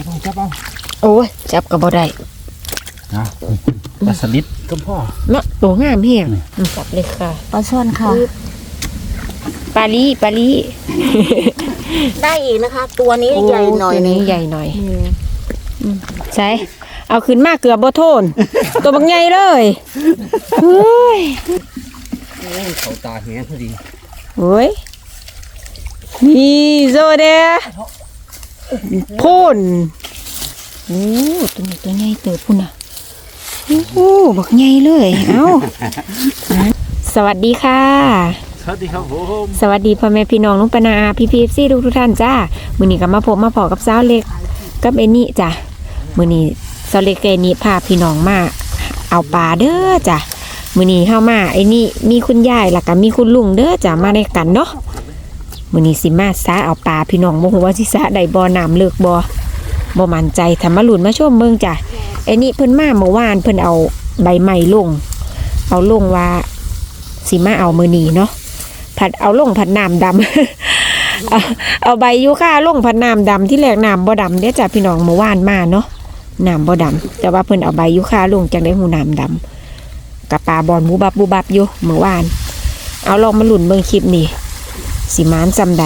จับเอาจับเอาโอ้ยจับก็บ่ได้นะปลาสลิดก็พ่อเนาะตัวงามเฮียงจับเลยค่ะปลาช่อนค่ะปลาลีปลาลีได้อีกนะคะ ตัวนี้ใหญ่หน่อยตัวนึนี้งใหญ่หน่อยใช่เอาขึ้นมาเกือบบ่โทน ตัวบักใหญ่เลยเฮ้ยเขาตาแหงพอดีโอ้ยนี่โซเด พ่นโอ้ตัวนี้ตัวใหญ่เติบพุ่นอะโอ้โหบักใหญ่เลย เอ้า สวัสดีค่ะ สวัสดีครับผมสวัสดีพ่อแม่พี่น้องลุงปนาอาพี่พีเอฟซีทุกทุกๆท่านจ้ามื้อนี้ก็มาพบมาพอกับสาวเล็กกับเอนี่จ้ะมื้อนี้สาวเล็กกับเอนี่พาพี่น้องมาเอาปลาเด้อจ้ะมื้อนี้เฮามาไอ้นี่มีคุณยายแล้วก็มีคุณลุงเด้อจ้ะมาด้วยกันเนาะ มื้อนี้สิมาซาเอาปลาพี่น้องบ่ฮู้ว่าสิซาได้บ่น้ำเลิกบ่บ่มั่นใจถ้ามาลุ้นมาชมเบิ่งจ้ะไอ้นี่เพิ่นมาเมื่อวานเพิ่นเอาใบไม้ลง เอาลงว่าสิมาเอามื้อนี้เนาะผัดเอาลงผัดน้ำดำเอาใบยูคาลงผัดน้ำดำที่แรกน้ำบ่ดำเดี๋ยจ้ะพี่น้องเมื่อวานมาเนาะน้ำบ่ดำแต่ว่าเพิ่นเอาใบยูคาลงจังได้หูน้ำดำกับปลาบอลบูบับบูบับอยู่เมื่อวาน เอาลองมาหลุนเบิ่งคลิปนี่ สิมานจำใด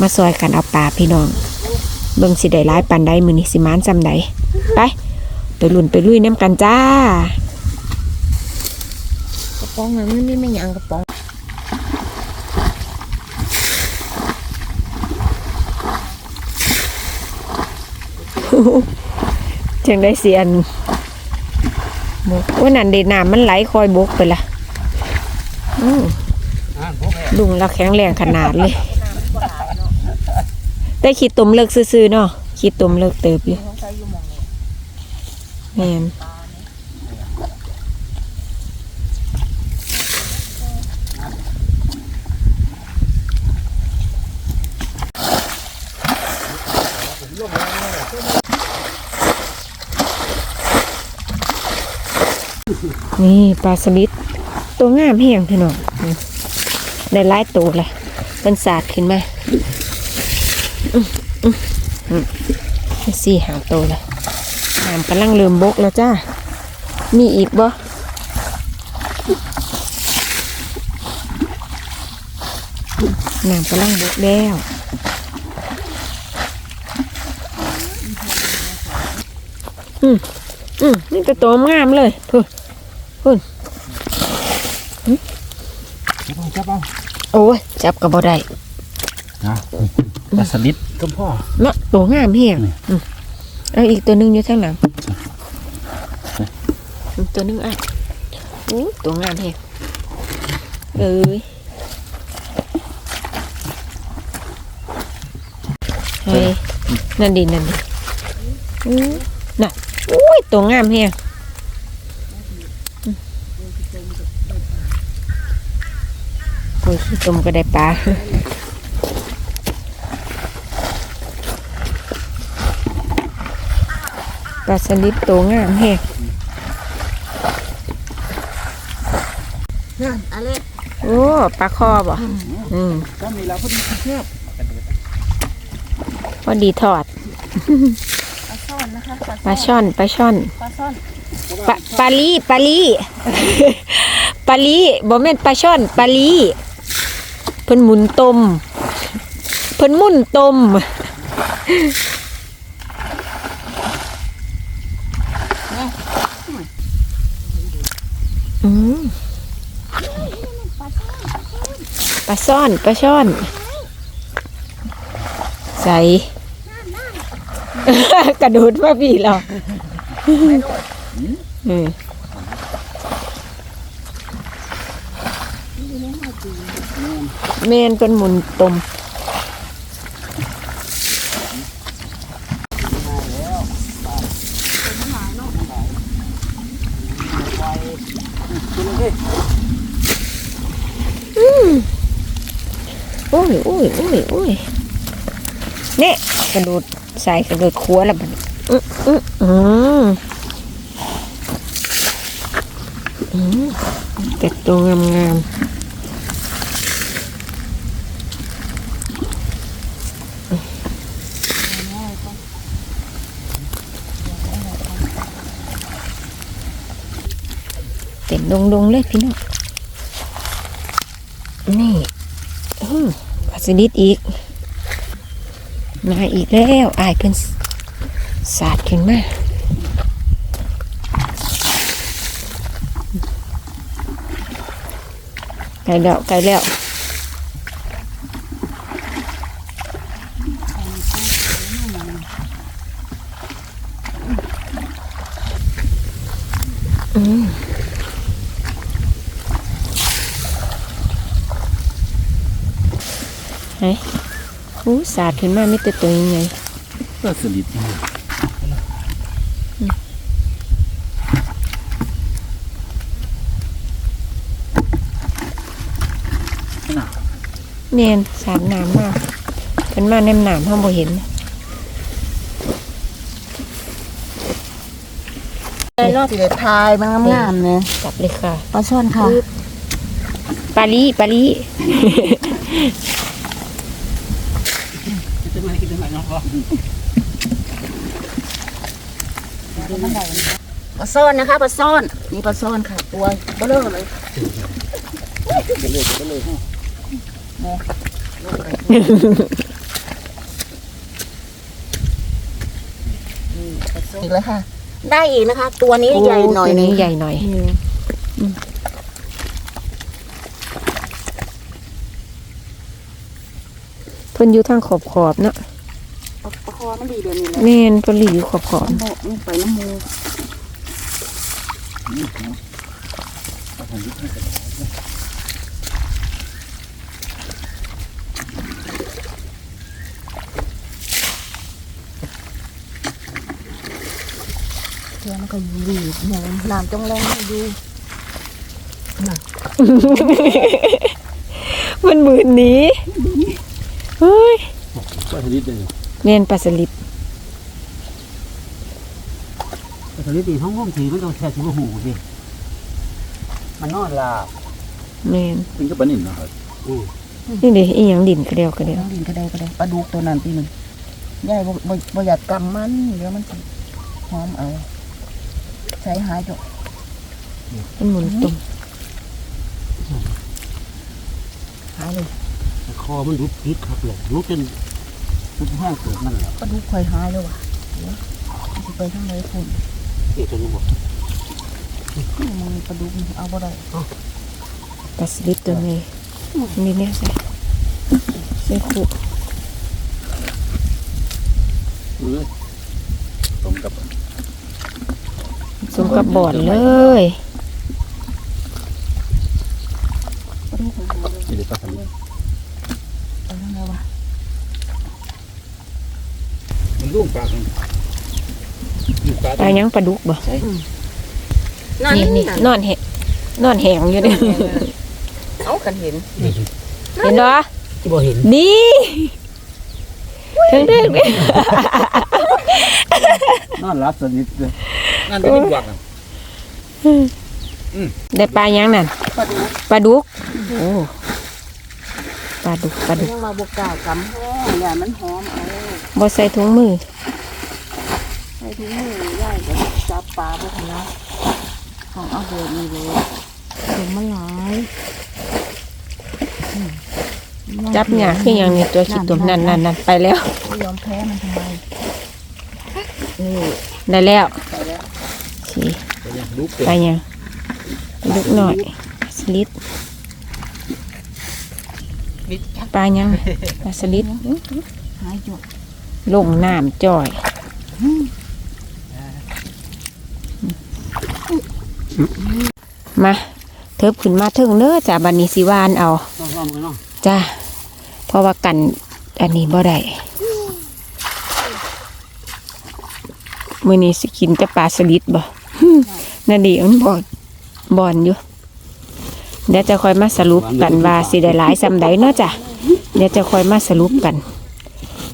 มาซอยกันเอาปลาพี่น้อง เบิ่งสิได้ร้ายปันใดมือนี่สิมานจำใดไปไปหลุนไปลุยน้ำกันจ้ากระป๋องมันไม่ไม่ยังกระป๋องจังได้เสียนบกว่านั่นเดน้ำมันไหลคอยบกไปละอืมอ่านพวกแม่ ลุงเราแข็งแรงขนาดเลย ได้ขีดตุ่มเลิกซื่อๆเนาะขีดตุ่มเลิกเติบอยู่แมนนี่ปลาสลิดตัวงามแห้งพี่น้อง ได้หลายตัวเลยมันสาดขึ้นมาสี่หาตัวเลยน้ำกำลังเริ่มบกแล้วจ้า มีอีกบ่น้ำกำลังบกแล้วอืมอืมนี่ตัวโตงามเลยเพิ่นจับเอาจับเอา โอ้ยจับกับบ่ได้นะปลาสลิดก็พ่อเนาะตัวงามเฮียงนี่อืมเอาอีกตัวหนึงอยู่ข้างหลังอีกตัวหนึงอะโอ้ตัวงามเฮียงเอ้ยเฮ้ยนั่นดินั่นดิอู้น่ะอุ้ยตัวงามเฮียงอืม โอ้ยขี้มก็ได้ปลาปลาสลิดตัวงามแฮะนั่นอะไรโอ้ปลาคอบ่อืมก็มีแล้วพอดีเทียบพอดีทอดปลาช่อนนะคะปลาช่อนปลาช่อนปลาช่อนปลาปลาลีปลาลีปลาลีบ่แม่นปลาช่อนปลาลี เพิ่นหมุนต้มเพิ่นมุ่นตมอืมปลาซ่อนปลาช่อน ใส่กระโดดมาพี่เราเออ แมนเป็นหมุนตมโอ้ยโอ้ยโอ้ยโอ้ยเนี่ยกระโดดใส่กระโดดขัวแล้วมันอื้ออื้ออืมอืมแต่ตัวงามงาม เต็มดงดงๆเลยพี่น้องนี่อืมปลาสลิดอีก มาอีกแล้วอายเพิ่นสาดขึ้นมาไก่แล้วไก่แล้ว เฮ้ยอู้สาดขึ้นมาไม่แต่ตัวยังไงปลาสลิดเนียนสาดน้ำมากเป็นมาแนมหนามห้องบ่เห็นไอ้รอบที่เด็ดทายมันงามๆเนี่ยจับเลยค่ะปลาช่อนค่ะปาลีปาลี จะมากินได้ไหมน้องพ่อ ปลาซ่อนนะคะปลาซ่อนนี่ปลาซ่อนค่ะ ตัวเบลอเลยจะเลยจะเลยอีกแล้วค่ะ ได้อีกนะคะ ตัวนี้ใหญ่หน่อยตัวนึนี้งใหญ่หน่อยเพิ่นอยู่ทางขอบขอบๆเนาะประค อมันดีเดี๋ยวนี้นะแม่นเพิ่นหลีอยู่ขอบขอบมันโบกลงไปน้ำมูปลาสลิดนี่ก็เพื่อนมันก็อยู่ดีอย่างน้ำจงแรงให้ดูมันมืนหนี้เฮ้ยปลาสลิดเลย แม่นปลาสลิดปลาสลิดนี่ห้องห้องถือมันต้องแช่ชิบหูสิมันนอนหลับแม่นเป็นก็ปลานิ่มนะครับนี่เด้อีหยังดินกระเดียวกระเดียวน้องดินก็ได้ก็ได้ปลาดุกตัวนั้นปีหนึ่งยายบ่บ่บ่อยากกำมันเดี๋ยวมันสิหอมเอาใช้หายจบมันหมุนตุ่มหายเลยคอมันรุดพิษครับเลยรุดจน รุดห้างเกิดมันแล้วปลาดุกคอยหายเลยว่ะเดี๋ยวมันสิไปทางไหนคุณเอ๊ะตัวนี้บอกนี่มันปลาดุกนี่เอาบ่ได้ปลาสลิดตัวนี้นี่เนี่ยใส่ใส่ขู่เลยตรงกับสมกับบอดเลยปลาดุกคอยหายเลยนี่เลยปลาสลิด ไปทางไหนวะ มันรุ่งปลากันปลาปลาหยังปลาดุกบ่นั่นนี่นี่นั่นนอนแหงนอนแหงอยู่เนี่ยเอากันเห็น เห็นเนาะที่บ่เห็น นี่ถึงเด็กเนี่ยนอนรับสนิทเลยนั่นเป็นหวักอะได้ปลาหยังนั่นปลาดุกปลาดุกโอ้ปลาดุกปลาดุกยังมาบกกล้ากำแห้งอย่ามันหอมเอา บ่ใส่ถุงมือ ใส่ถุงมือย่ายก็จับปลาบ่ทันละของเอาเบอร์นี้เลยถุงมันหลายจับหยาคือหยังนี่ตัวขี้ตุ่มนั่นนั่นนั่นไปแล้วไม่ยอมแพ้มันทำไมนี่ได้แล้วไปแล้วสิลูกไปหยังปลาดุกหน่อยสลิดบิดจับปลาหยังปลาสลิดหายจุก ลงน้ำจ่อยมาเทิบขึ้นมาถึงเน้อจ้ะบันนี้สิวานเอาน้องๆกันเนาะจ้าเพราะว่ากันอันนี้บ่ได้มื้อนี้สิกินแต่ปลาสลิดบ่ฮึ่มนั่นดีมันบ่บ่อนอยู่ เดี๋ยวจะคอยมาสรุปกันว่าสิได้หลายซำใดเนาะจ้ะ เดี๋ยวจะคอยมาสรุปกัน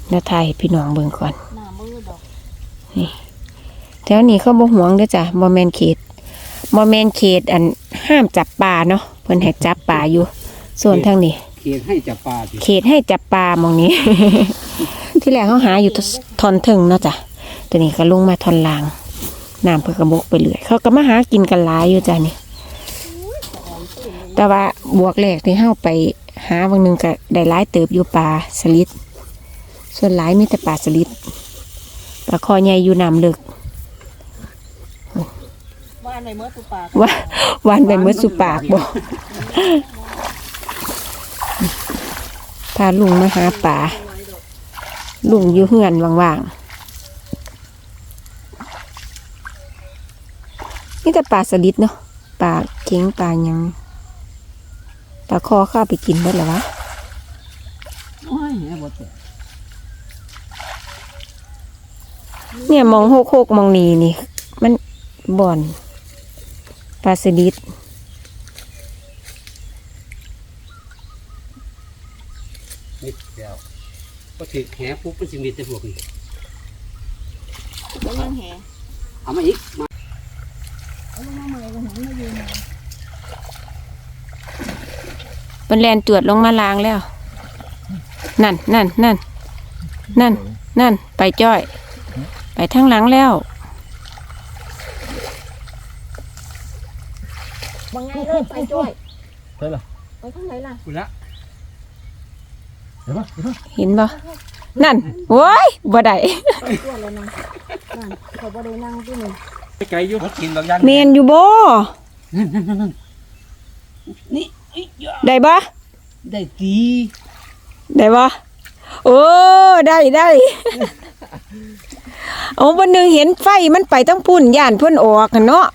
เดี๋ยวถ่ายให้พี่น้องเบิ่งก่อน หน้ามือดอกแถวนี้เขาบ่หวงเด้อจ้ะบ่แม่นเขตบ่แม่นเขตอันห้ามจับปลาเนาะเพิ่นให้จับปลาอยู่ ส่วนทางนี้ เขียนให้จับปลาสิเขตให้จับปลาหมองนี้ ที่แรกเขาหาอยู่ทอนถึงเนาะจ้ะตัวนี้ก็ลงมาทอนลางน้ำเพื่อกระบกไปเรื่อยเขาก็มาหากินกันหลายอยู่จ้ะนี่ แต่ว่าบวกแรกที่เฮาไปหาบางหนึงก็ได้หลายเติบอยู่ปลาสลิด ส่วนหลายมีแต่ปลาสลิดปลาคอใหญ่อยู่น้ำลึกบ้านในเมื่อตุปากว่าวันไปเมื่อสุปากบ่พาลุงมาหาป่าลุงอยู่เฮือนว่างๆนี่แต่ปลาสลิดเนาะปลาเข็งปลาหยังปลาคอเข้าไปกินเบิดแล้ววะโอ้ยแหบ่แตก เนี่ยมองโคกโคกมองนีนี่ มันบ่อนปลาสลิดนิดเดียวก็ถือแหปุ๊บมันสิมีแต่พวกนี้แล้วยังแหเอามาอีกมาเอาลงมาใหม่ก็หันมาอยู่มันแลนจวดลงมาล้างแล้ว นั่นนั่นนั่นนั่นนั่นไปจ้อย ไปทางหลังแล้วบางไงเลยไปจ้อยเท่าไหร่ไปข้างไหนล่ะคุณละเดี๋ยวมาเดี๋ยวมาเห็นบ่นั่นโว้ยบ่ได้ตัวเลยนะนั่นเขาบ่ได้นั่งที่นี่ไปไกลอยู่รถกินบางอย่างเมนอยู่บ่นั่นนั่นนั่นนั่นนี่อีกอย่าได้บ่ได้ตีได้บ่โอ้ได้ได้ เอาวันหนึ่งเห็นไฟมันไปตั้งพุ่นย่านเพิ่นออกกันเนาะ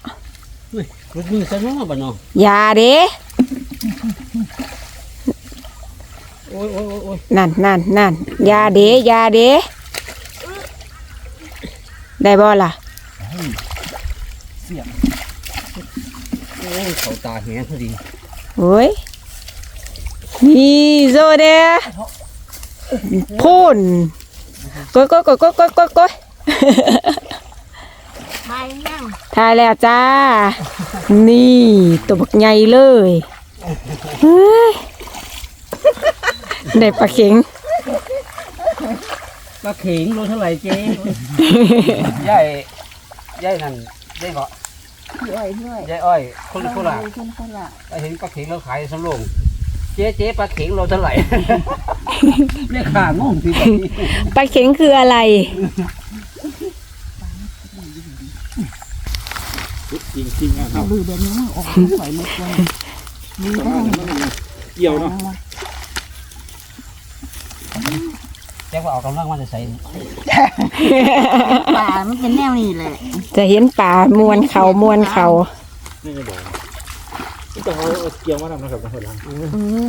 เฮ้ยรถมือซะเนาะบ่เนาะอย่าเด้โอ้ยโอ้ยโอ้ยโอ้ยนั่นนั่นนั่นอย่าเด้อย่าเด้ได้บ่ล่ะเสียบโอ้ยเขาตาแหงพอดีโอ้ยนี่โซเดพ่นก้อยก้อยก้อยก้อยก้อยก้อยก้อย ไปยังทายแล้วจ้า นี่ตัวบักใหญ่เลยเฮ้ยได้ปลาเข็ง ปลาเข็งโลเท่าไหร่เจ๊ยายยายนั่นยายเกาะย่อยย่อยยายอ้อย คนโคราชคนโคราชไปเห็นปลาเข็งเราขายสำโรงเจ๊เจ๊ปลาเข็งโลเท่าไหร่เรียกขางงทีแบบนี้ปลาเข็งคืออะไร จ ริงจริงๆอะครับลือแบบนี้ออกไหวหมดเลยมีได้เกี่ยวเนาะแจ้งว่าออกกำลังมาจะใส่ป่ามันเป็นแนวนี้แหละจะเห็นป่ามวนเขามวนเขานี่จะบอกนี่ต้องเอาเกี่ยวมาทำนะครับนะคนละเออ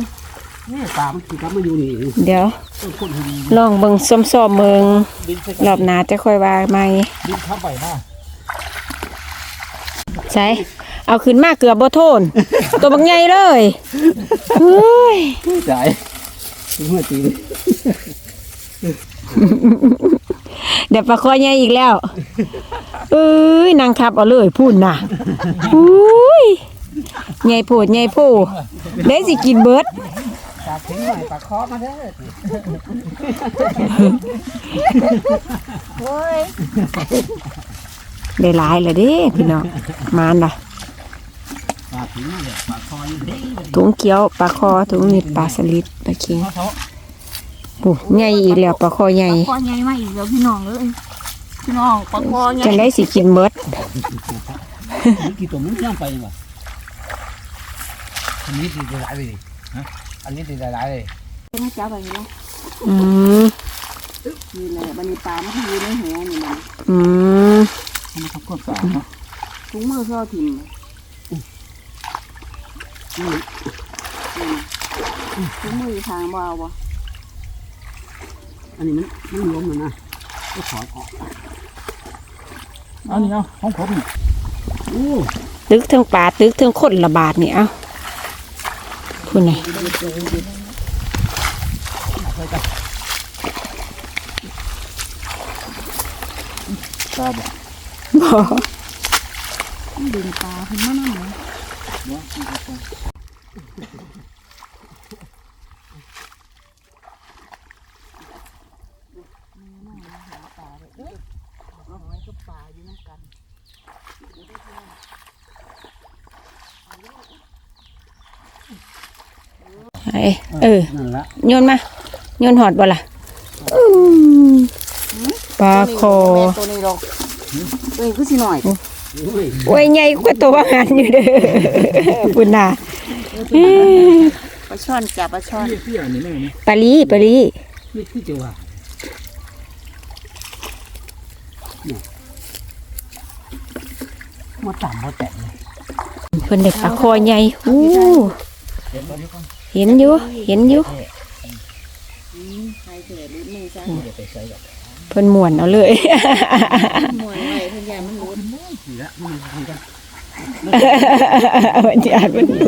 นี่ปลามันคือกลับมาอยู่นี่เดี๋ยวต้นคนดีลองเบิ่งส้มๆเมืองดินใส่รอบหน้าจะค่อยว่าไหมดินทับไปหน้า ใช่เอาขึ้นมาเกือบบ่โทน ตัวบักใหญ่เลยเฮ้ยจ่ายเมื่อตีเลยเดี๋ยวปลาคอใหญ่อีกแล้วเอ้ยนางขับเอาเลยพูดนะอุ้ยใหญ่โพดใหญ่โพได้สิกินเบิดปลาเข็งหน่อยปลาคอมาเด้อโอ้ย ได้หลายเลยเด้พี่น้องมานล่ะปลาเข็งเนี่ยปลาคออยู่เด้ถุงเขียวปลาคอถุงนิดปลาสลิดปลาเค็งเขาโอ้ใหญ่อีกแล้วปลาคอใหญ่คอใหญ่มาอีกแล้วพี่น้องเอ้ยพี่น้องปลาคอใหญ่จะได้สิกินเบิดกี่ตัวมันย่างไปวะอันนี้ตีหลายเลยดิฮะอันนี้ตีหลายเลยไม่จับไปแล้วอืมนี่แหละบันนี้ปลามันอยู่ในแหนี่มันอืม มันเขาก็สาเนาะถุงมือเข้าถิ่มถุงมือทางบ่าวบ่อันนี้มันมันล้มเลยนะก็ถอดออกเอานี่เอาของผมโอ้ตึกเทั้งปลาตึกเทั้งคนระบาดนี่เอาพูดไงตาบอ บ่ดึงปลาขึ้นมาหน่อยยเอ้เออนั่นละโยนมาโยนหอดบ่ล่ะปลาคอตัวนี้หรอก ตัวนี้คือสิหน่อยโอ้ยโอ้ยใหญ่กว่าตัวว่าหันอยู่เด้อปุ่นน่ะเอ้ยปลาช่อนจับปลาช่อนเปี้ยนี่แม่นี่ปลาลีปลาลีนี่คือจะว่าเนี่ยมาต่ำมาแต่งเลยเพิ่นได้ปลาคอใหญ่อู้เดี๋ยวมาดูก่อนเห็นอยู่เห็นอยู่ใครเถื่อลุ้นมือซะ เดี๋ยวไปใส่แบบเพิ่นม่วนเอาเลยมวยไว้เพื่อนยายมันลุ้นนี่ละมันทำกันมันจะอ่านมันนี่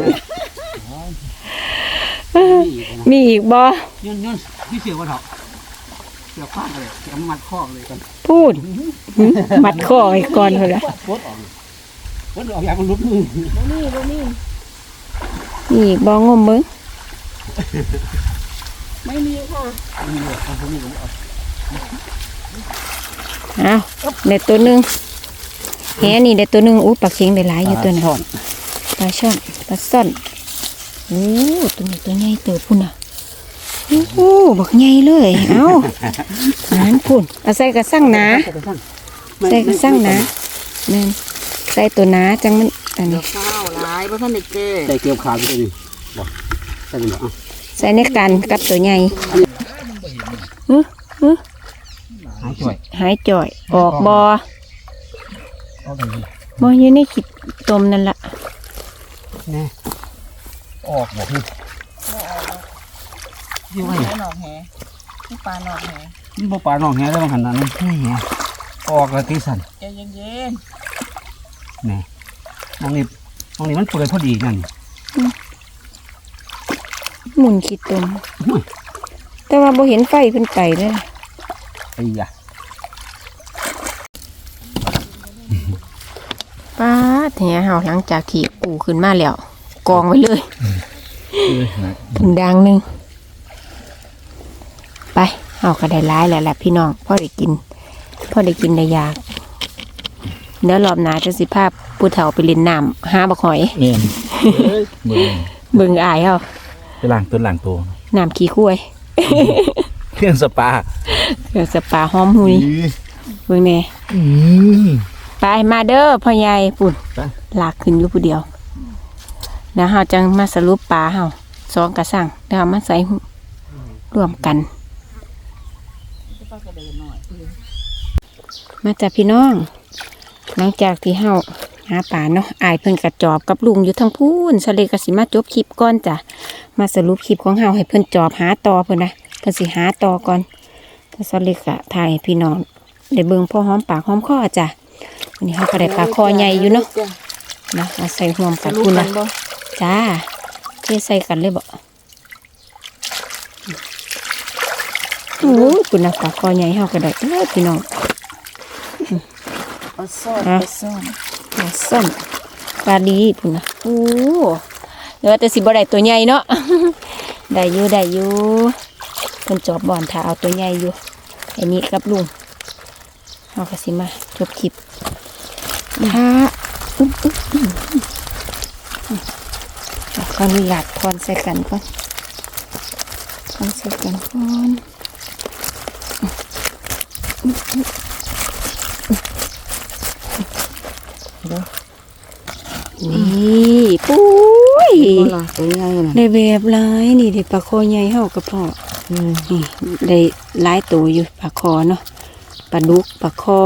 อีกนะมีอีกบ่ย้อนย้อนพี่เสียวว่าเถาะเสียวข้างเลยเสียวมัดข้อเลยกันพูดหึมัดคอไว้ก่อนเพิ่นล่ะโคตรออกโคตรออกอย่างมันลุกมือบ่มีบ่มีมีอีกบ่งมเบิ่งไม่มีค่ะนี่เลยเอาพวกนี้ลงเอา อ้าวได้ตัวหนึงแหนี่ได้ตัวหนึงอู้ปลาเข็งได้หลายอยู่ตัวน่ะช้อนปลาช่อนปลาซ่อนโอ้ตัวนี้ตัวใหญ่เติบพุ่นอะโอ้โหบักใหญ่เลยเอ้าน้นพุ่นเอาใส่กระสั่งหนาใส่กระสั่งหนาแม่นใส่ตัวหนาจังมันอันนี้ข้าวหลายบ่ทันได้เก้ใส่เกลียวขาไปเลยบอกใส่ไปบอกอะใส่ในกันกับตัวใหญ่ หายจ่อยหายจ่อย ออกบอเอาไปเลยบออยู่ในขีดตมนั่นละแน่ออกบอกพี่ยี่ไว้แหนอกแหนี่ปลานอกแหนี่บ่ปลาหนองแหได้บางหันนั้นนี่แหออกแล้วที่สั่นใจเย็นนี่มองนี่มองนี่มันเปื่อยพอดีนั่นหมุนขีดตมอุ้ยแต่ว่าบ่เห็นไฟเพิ่นไปเลย ไอ้ยะป้าดแหเฮาหลังจากที่ปูขึ้นมาแล้ว กองไว้เลยถึงดังหนึงไปเฮาก็ได้ร้ายแล้วแหละพี่น้องพ่อได้กินพ่อได้กินได้อยากเดี๋ยวรอบหน้าจะสิภาพผู้เฒ่าไปเล่นน้ำหาบักหอยเมียนเอ้ยเบิ่งเบิ่งอายเฮาไปล้างต้นล้างตัวน้ำขี้คุ้ย เครื่องสปาเกิดสปาหอมหุยเบิ่งแหน่อืม ไปมาเด้อพ่อใหญ่ปุ่นไป ลากขึ้นอยู่ผู้เดียวแล้วเฮาจังมาสรุปปลาเฮาสองกระสังแล้วเอามาใส่รวมกัน มาจากพี่น้อง หลังจากที่เฮาหาป่าเนาะอายเพิ่นกระจอบกับลุงอยู่ทั้งพูนสะเลยกสิมาจบคลิปก่อนจ้ะมาสรุปคลิปของเฮาให้เพิ่นจอบหาต่อเพิ่นนะ เพิ่นสิหาต่อก่อนก็สะเลยกะถ่ายให้พี่น้องได้เบิ่งพ่อหอมปากหอมคอจ้ะวันนี้เฮาก็ได้ปลาคอใหญ่อยู่เนาะนะเอาใส่ห่วมกันรู้พุ่นกันะนบ่จ้าเทใส่กันเลยบ่โอ้ยคุณนะปลาคอใหญ่เฮาก็ได้เอ้อพี่น้องปลาซ่อนอะปลาซ่อนปลาส้มปลาดีพุ่นนะโอ้เดี๋ยวแต่สิบ่ได้ตัวใหญ่เนาะได้อยู่ได้อยู่ เพิ่นจอบบ่อนถ้าเอาตัวใหญ่อยู่ไอ้นี่กับลุงเฮาก็สิมาจบคลิปถ้าอุ๊บอุ๊บอุ๊บอุ๊บขออนุญาตทอนใส่กันก่อนทอนใส่กันก่อนนี่ปุ้ยบ่ล่ะตัวใหญ่น่ะได้แบบหลายนี่ได้ปลาคอใหญ่เฮากับพ่ออืม นี่ได้หลายตัวอยู่ปลาคอเนาะปลาดุกปลาคอ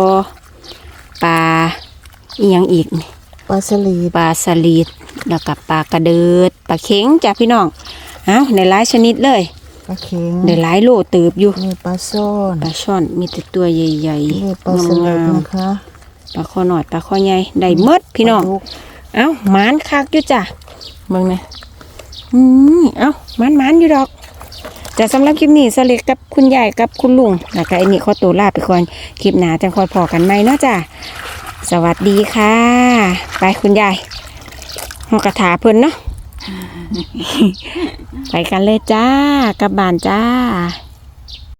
ปลาอีหยังอีกนี่ปลาสลีดปลาสลิดแล้วก็ปลากระเดิดปลาเข็งจ้ะพี่น้องเอ้าในหลายชนิดเลยปลาเข็งในหลายโลตืบอยู่นี่ปลาซ่อนปลาช่อนมีแต่ตัวใหญ่นี่ปลาสๆลิงาดมนะคะๆปลาคอหน่อยปลาคอใหญ่ได้หมดพี่น้องปลาดุกเอ้าหมานคักอยู่จ้ะเบิ่งนะอืมเอ้าหมานหมานอยู่ดอก แต่สำหรับคลิปนี้สเล็กกับคุณยายกับคุณลุงแล้วก็ไอ้นี่ขอตัวลาไปก่อนคลิปหน้าจังคอยพอกันไหมเนาะจ้ะสวัสดีค่ะ ไปคุณยายหอกระถาเพิ่นเนาะไปกันเลยจ้ากลับบ้านจ้า